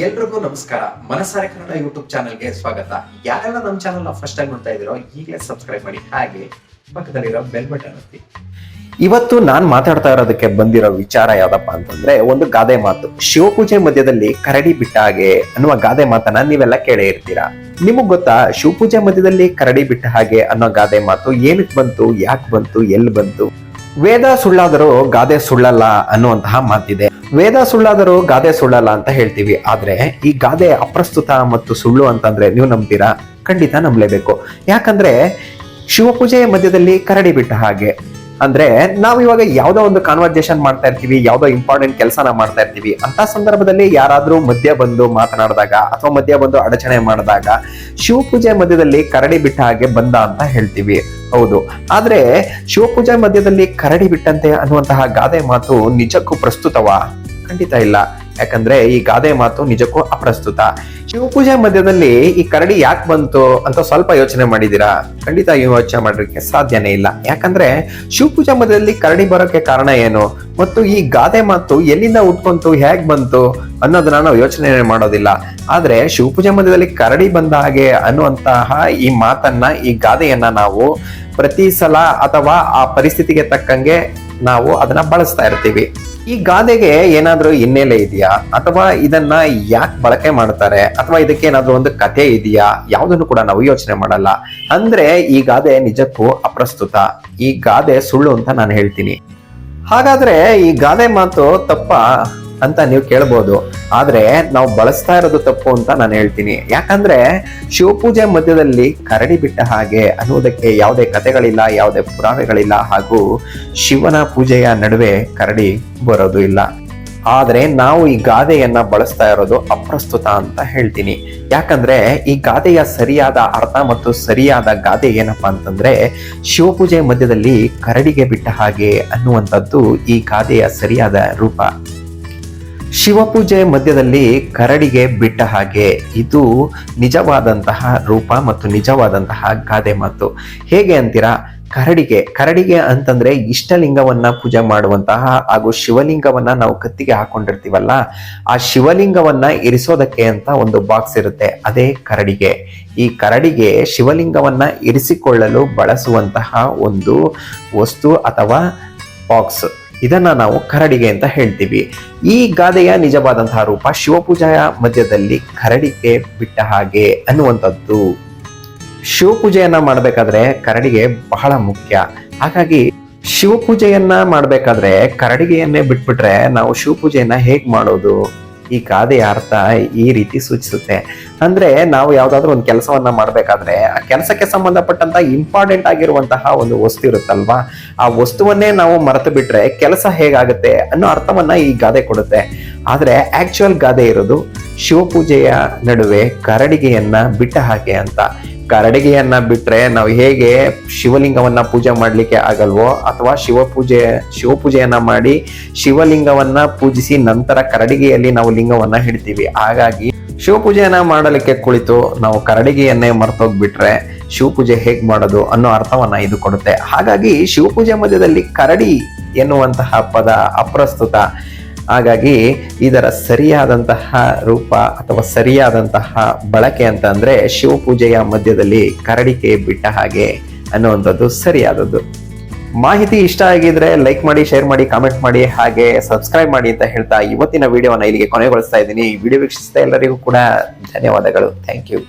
ಎಲ್ರಿಗೂ ನಮಸ್ಕಾರ. ಮನಸಾರೆ ಕನ್ನಡ ಯೂಟ್ಯೂಬ್ ಚಾನಲ್ಗೆ ಸ್ವಾಗತ. ಯಾರೆಲ್ಲ ನಮ್ಮ ಚಾನಲ್ ಫಸ್ಟ್ ಟೈಮ್ ನೋಡ್ತಾ ಇದ್ದೀರೋ, ಈಗಲೇ ಸಬ್ಸ್ಕ್ರೈಬ್ ಮಾಡಿ. ಹಾಗೆ ಪಕ್ಕದಲ್ಲಿರೋ ಬೆಲ್ ಬಟನ್ ಒತ್ತಿ ಇವತ್ತು ನಾನ್ ಮಾತಾಡ್ತಾ ಇರೋದಕ್ಕೆ ಬಂದಿರೋ ವಿಚಾರ ಯಾವ್ದಪ್ಪ ಅಂತಂದ್ರೆ, ಒಂದು ಗಾದೆ ಮಾತು. ಶಿವಪೂಜೆ ಮಧ್ಯದಲ್ಲಿ ಕರಡಿ ಬಿಟ್ಟ ಹಾಗೆ ಅನ್ನುವ ಗಾದೆ ಮಾತನ್ನ ನೀವೆಲ್ಲ ಕೇಳೇ ಇರ್ತೀರಾ? ನಿಮಗ್ ಗೊತ್ತಾ, ಶಿವಪೂಜೆ ಮಧ್ಯದಲ್ಲಿ ಕರಡಿ ಬಿಟ್ಟ ಹಾಗೆ ಅನ್ನೋ ಗಾದೆ ಮಾತು ಏನಕ್ ಬಂತು, ಯಾಕೆ ಬಂತು ಎಲ್ಲಿ ಬಂತು? ವೇದ ಸುಳ್ಳಾದರೂ ಗಾದೆ ಸುಳ್ಳಲ್ಲ ಅನ್ನುವಂತಹ ಮಾತಿದೆ. ವೇದ ಸುಳ್ಳಾದರೂ ಗಾದೆ ಸುಳ್ಳಲ್ಲ ಅಂತ ಹೇಳ್ತೀವಿ. ಆದ್ರೆ ಈ ಗಾದೆ ಅಪ್ರಸ್ತುತ ಮತ್ತು ಸುಳ್ಳು ಅಂತಂದ್ರೆ ನೀವು ನಂಬ್ತೀರಾ? ಖಂಡಿತ ನಂಬಲೇಬೇಕು. ಯಾಕಂದ್ರೆ ಶಿವಪೂಜೆಯ ಮಧ್ಯದಲ್ಲಿ ಕರಡಿ ಬಿಟ್ಟ ಹಾಗೆ. ಅಂದ್ರೆ ನಾವು ಇವಾಗ ಯಾವ್ದೋ ಒಂದು ಕಾನ್ವರ್ಸೇಷನ್ ಮಾಡ್ತಾ ಇರ್ತೀವಿ, ಯಾವ್ದೋ ಇಂಪಾರ್ಟೆಂಟ್ ಕೆಲಸನ ಮಾಡ್ತಾ ಇರ್ತೀವಿ. ಅಂತ ಸಂದರ್ಭದಲ್ಲಿ ಯಾರಾದ್ರೂ ಮಧ್ಯ ಬಂದು ಮಾತನಾಡಿದಾಗ ಅಥವಾ ಮಧ್ಯ ಬಂದು ಅಡಚಣೆ ಮಾಡಿದಾಗ ಶಿವಪೂಜೆ ಮಧ್ಯದಲ್ಲಿ ಕರಡಿ ಬಿಟ್ಟ ಹಾಗೆ ಬಂದ ಅಂತ ಹೇಳ್ತೀವಿ. ಹೌದು. ಆದ್ರೆ ಶಿವಪೂಜೆ ಮಧ್ಯದಲ್ಲಿ ಕರಡಿ ಬಿಟ್ಟಂತೆ ಅನ್ನುವಂತಹ ಗಾದೆ ಮಾತು ನಿಜಕ್ಕೂ ಪ್ರಸ್ತುತವಾ? ಖಂಡಿತ ಇಲ್ಲ. ಯಾಕಂದ್ರೆ ಈ ಗಾದೆ ಮಾತು ನಿಜಕ್ಕೂ ಅಪ್ರಸ್ತುತ. ಶಿವಪೂಜೆ ಮಧ್ಯದಲ್ಲಿ ಈ ಕರಡಿ ಯಾಕೆ ಬಂತು ಅಂತ ಸ್ವಲ್ಪ ಯೋಚನೆ ಮಾಡಿದೀರಾ ಖಂಡಿತ ಯೋಚನೆ ಮಾಡೋಕ್ಕೆ ಸಾಧ್ಯನೇ ಇಲ್ಲ. ಯಾಕಂದ್ರೆ ಶಿವಪೂಜೆ ಮಧ್ಯದಲ್ಲಿ ಕರಡಿ ಬರೋಕೆ ಕಾರಣ ಏನು? ಮತ್ತು ಈ ಗಾದೆ ಮಾತು ಎಲ್ಲಿಂದ ಉಟ್ಕೊಂತು, ಹೇಗ್ ಬಂತು ಅನ್ನೋದನ್ನ ನಾವು ಯೋಚನೆ ಮಾಡೋದಿಲ್ಲ. ಆದ್ರೆ ಶಿವಪೂಜೆ ಮಧ್ಯದಲ್ಲಿ ಕರಡಿ ಬಂದ ಹಾಗೆ ಅನ್ನುವಂತಹ ಈ ಮಾತನ್ನ, ಈ ಗಾದೆಯನ್ನ ನಾವು ಪ್ರತಿ ಸಲ ಅಥವಾ ಆ ಪರಿಸ್ಥಿತಿಗೆ ತಕ್ಕಂಗೆ ನಾವು ಅದನ್ನ ಬಳಸ್ತಾ ಇರ್ತೀವಿ. ಈ ಗಾದೆಗೆ ಏನಾದ್ರೂ ಹಿನ್ನೆಲೆ ಇದೆಯಾ? ಅಥವಾ ಇದನ್ನ ಯಾಕೆ ಬಳಕೆ ಮಾಡ್ತಾರೆ? ಅಥವಾ ಇದಕ್ಕೆ ಏನಾದ್ರೂ ಒಂದು ಕತೆ ಇದೆಯಾ? ಯಾವುದನ್ನು ಕೂಡ ನಾವು ಯೋಚನೆ ಮಾಡಲ್ಲ. ಅಂದ್ರೆ ಈ ಗಾದೆ ನಿಜಕ್ಕೂ ಅಪ್ರಸ್ತುತ. ಈ ಗಾದೆ ಸುಳ್ಳು ಅಂತ ನಾನು ಹೇಳ್ತೀನಿ. ಹಾಗಾದ್ರೆ ಈ ಗಾದೆ ಮಾತು ತಪ್ಪ? ಅಂತ ನೀವು ಕೇಳ್ಬೋದು. ಆದ್ರೆ ನಾವು ಬಳಸ್ತಾ ಇರೋದು ತಪ್ಪು ಅಂತ ನಾನು ಹೇಳ್ತೀನಿ. ಯಾಕಂದ್ರೆ ಶಿವಪೂಜೆ ಮಧ್ಯದಲ್ಲಿ ಕರಡಿ ಬಿಟ್ಟ ಹಾಗೆ ಅನ್ನುವುದಕ್ಕೆ ಯಾವುದೇ ಕಥೆಗಳಿಲ್ಲ, ಯಾವುದೇ ಪುರಾವೆಗಳಿಲ್ಲ ಹಾಗೂ ಶಿವನ ಪೂಜೆಯ ನಡುವೆ ಕರಡಿ ಬರೋದು ಇಲ್ಲ. ಆದರೆ ನಾವು ಈ ಗಾದೆಯನ್ನ ಬಳಸ್ತಾ ಇರೋದು ಅಪ್ರಸ್ತುತ ಅಂತ ಹೇಳ್ತೀನಿ. ಯಾಕಂದ್ರೆ ಈ ಗಾದೆಯ ಸರಿಯಾದ ಅರ್ಥ ಮತ್ತು ಸರಿಯಾದ ಗಾದೆ ಏನಪ್ಪಾ ಅಂತಂದ್ರೆ ಶಿವಪೂಜೆ ಮಧ್ಯದಲ್ಲಿ ಕರಡಿಗೆ ಬಿಟ್ಟ ಹಾಗೆ ಅನ್ನುವಂಥದ್ದು ಈ ಗಾದೆಯ ಸರಿಯಾದ ರೂಪ. ಶಿವಪೂಜೆ ಮಧ್ಯದಲ್ಲಿ ಕರಡಿಗೆ ಬಿಟ್ಟ ಹಾಗೆ. ಇದು ನಿಜವಾದಂತಹ ರೂಪ ಮತ್ತು ನಿಜವಾದಂತಹ ಗಾದೆ ಮಾತು. ಹೇಗೆ ಅಂತೀರಾ? ಕರಡಿಗೆ ಕರಡಿಗೆ ಅಂತಂದ್ರೆ ಇಷ್ಟಲಿಂಗವನ್ನ ಪೂಜೆ ಮಾಡುವಂತಹ ಹಾಗೂ ಶಿವಲಿಂಗವನ್ನ ನಾವು ಕತ್ತಿಗೆ ಹಾಕೊಂಡಿರ್ತೀವಲ್ಲ, ಆ ಶಿವಲಿಂಗವನ್ನ ಇರಿಸೋದಕ್ಕೆ ಅಂತ ಒಂದು ಬಾಕ್ಸ್ ಇರುತ್ತೆ, ಅದೇ ಕರಡಿಗೆ. ಈ ಕರಡಿಗೆ ಶಿವಲಿಂಗವನ್ನ ಇರಿಸಿಕೊಳ್ಳಲು ಬಳಸುವಂತಹ ಒಂದು ವಸ್ತು ಅಥವಾ ಬಾಕ್ಸ್ ಇದನ್ನ ನಾವು ಕರಡಿಗೆ ಅಂತ ಹೇಳ್ತೀವಿ. ಈ ಗಾದೆಯ ನಿಜವಾದಂತಹ ರೂಪ ಶಿವಪೂಜೆಯ ಮಧ್ಯದಲ್ಲಿ ಕರಡಿಗೆ ಬಿಟ್ಟ ಹಾಗೆ ಅನ್ನುವಂಥದ್ದು. ಶಿವಪೂಜೆಯನ್ನ ಮಾಡಬೇಕಾದ್ರೆ ಕರಡಿಗೆ ಬಹಳ ಮುಖ್ಯ. ಹಾಗಾಗಿ ಶಿವಪೂಜೆಯನ್ನ ಮಾಡಬೇಕಾದ್ರೆ ಕರಡಿಗೆಯನ್ನೇ ಬಿಟ್ಬಿಟ್ರೆ ನಾವು ಶಿವಪೂಜೆಯನ್ನ ಹೇಗ್ ಮಾಡೋದು? ಈ ಗಾದೆಯ ಅರ್ಥ ಈ ರೀತಿ ಸೂಚಿಸುತ್ತೆ. ಅಂದ್ರೆ ನಾವು ಯಾವ್ದಾದ್ರು ಒಂದು ಕೆಲಸವನ್ನ ಮಾಡ್ಬೇಕಾದ್ರೆ ಆ ಕೆಲಸಕ್ಕೆ ಸಂಬಂಧಪಟ್ಟಂತ ಇಂಪಾರ್ಟೆಂಟ್ ಆಗಿರುವಂತಹ ಒಂದು ವಸ್ತು ಇರುತ್ತಲ್ವಾ? ಆ ವಸ್ತುವನ್ನೇ ನಾವು ಮರೆತು ಬಿಟ್ರೆ ಕೆಲಸ ಹೇಗಾಗುತ್ತೆ ಅನ್ನೋ ಅರ್ಥವನ್ನ ಈ ಗಾದೆ ಕೊಡುತ್ತೆ. ಆದ್ರೆ ಆಕ್ಚುಯಲ್ ಗಾದೆ ಇರೋದು ಶಿವಪೂಜೆಯ ನಡುವೆ ಕರಡಿಗೆಯನ್ನ ಬಿಟ್ಟ ಹಾಗೆ ಅಂತ. ಕರಡಿಗೆಯನ್ನ ಬಿಟ್ರೆ ನಾವು ಹೇಗೆ ಶಿವಲಿಂಗವನ್ನ ಪೂಜೆ ಮಾಡ್ಲಿಕ್ಕೆ ಆಗಲ್ವೋ ಅಥವಾ ಶಿವ ಪೂಜೆ ಶಿವಪೂಜೆಯನ್ನ ಮಾಡಿ ಶಿವಲಿಂಗವನ್ನ ಪೂಜಿಸಿ ನಂತರ ಕರಡಿಗೆಯಲ್ಲಿ ನಾವು ಲಿಂಗವನ್ನ ಹಿಡ್ತೀವಿ. ಹಾಗಾಗಿ ಶಿವಪೂಜೆಯನ್ನ ಮಾಡಲಿಕ್ಕೆ ಕುಳಿತು ನಾವು ಕರಡಿಗೆಯನ್ನೇ ಮರ್ತೋಗ್ಬಿಟ್ರೆ ಶಿವಪೂಜೆ ಹೇಗ್ ಮಾಡೋದು ಅನ್ನೋ ಅರ್ಥವನ್ನ ಇದು ಕೊಡುತ್ತೆ. ಹಾಗಾಗಿ ಶಿವಪೂಜೆ ಮಧ್ಯದಲ್ಲಿ ಕರಡಿ ಎನ್ನುವಂತಹ ಪದ ಅಪ್ರಸ್ತುತ. ಹಾಗಾಗಿ ಇದರ ಸರಿಯಾದಂತಹ ರೂಪ ಅಥವಾ ಸರಿಯಾದಂತಹ ಬಳಕೆ ಅಂತ ಅಂದ್ರೆ ಶಿವಪೂಜೆಯ ಮಧ್ಯದಲ್ಲಿ ಕರಡಿಕೆ ಬಿಟ್ಟ ಹಾಗೆ ಅನ್ನುವಂಥದ್ದು ಸರಿಯಾದದ್ದು. ಮಾಹಿತಿ ಇಷ್ಟ ಆಗಿದ್ರೆ ಲೈಕ್ ಮಾಡಿ ಶೇರ್ ಮಾಡಿ ಕಾಮೆಂಟ್ ಮಾಡಿ ಹಾಗೆ ಸಬ್ಸ್ಕ್ರೈಬ್ ಮಾಡಿ ಅಂತ ಹೇಳ್ತಾ ಇವತ್ತಿನ ವಿಡಿಯೋನ ಇಲ್ಲಿಗೆ ಕೊನೆಗೊಳಿಸ್ತಾ ಇದ್ದೀನಿ. ವಿಡಿಯೋ ವೀಕ್ಷಿಸ್ತಾ ಎಲ್ಲರಿಗೂ ಕೂಡ ಧನ್ಯವಾದಗಳು. Thank you